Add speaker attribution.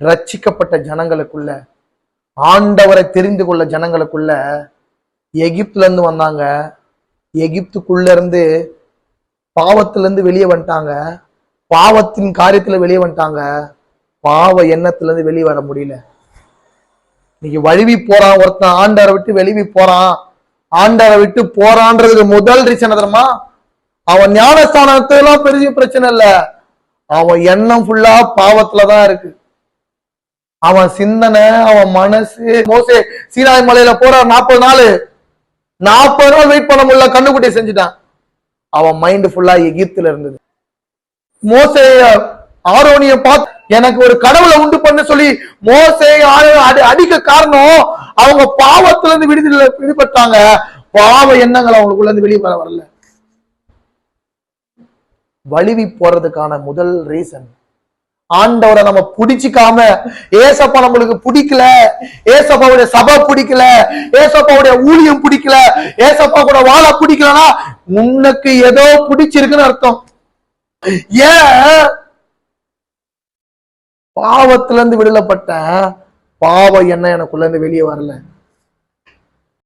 Speaker 1: ரட்சிக்கப்பட்ட ஜனங்களுக்குள்ள ஆண்டவரை தெரிந்து கொள்ள ஜனங்களுக்குள்ள எகிப்துல இருந்து வந்தாங்க. எகிப்துக்குள்ள இருந்து பாவத்துல இருந்து வெளியே வந்துட்டாங்க. பாவத்தின் காரியத்துல வெளியே வந்துட்டாங்க. பாவ எண்ணத்துல இருந்து வெளியே வர முடியல. இன்னைக்கு வழுவி போறான் ஒருத்தன் ஆண்டவரை விட்டு வெளிவி போறான். ஆண்டவரை விட்டு போறான்றதுக்கு முதல் ரீசன் தெரியுமா அவன் ஞானஸ்தானத்துலாம் பெரிய பிரச்சனை இல்ல. அவன் எண்ணம் ஃபுல்லா பாவத்துலதான் இருக்கு. அவன் சிந்தனை அவன் மனசு. மோசே சீனாய் மலையில போற நாற்பது நாள். நாற்பது நாள் வெயிட் பண்ண முடியல கண்ணுக்குட்டியை செஞ்சுட்டான். அவன் மைண்ட் ஃபுல்லா எகிப்துல இருந்தது. மோசே ஆரோனிய பார்த்து எனக்கு ஒரு கடவுளை உண்டு பண்ண சொல்லி மோசே அடி- அடிக்க காரணம் அவங்க பாவத்துல இருந்து விடுதல விடுபட்டாங்க. பாவ எண்ணங்கள் அவங்களுக்குள்ள இருந்து வெளியே வர வரல. வழுவி போறதுக்கான முதல் ரீசன் ஆண்டவரை நம்ம பிடிச்சிக்காம ஏசப்பா நம்மளுக்கு பிடிக்கல ஏசப்பாவுடைய சபை பிடிக்கல ஏசப்பாவுடைய ஊழியம் பிடிக்கல ஏசப்பா கூட வாழ பிடிக்கலனா உனக்கு ஏதோ பிடிச்சிருக்குன்னு அர்த்தம். ஏன்? பாவத்துல இருந்து விடுதலைப்பட்ட பாவம் என்ன? எனக்குள்ள இருந்து வெளியே வரல.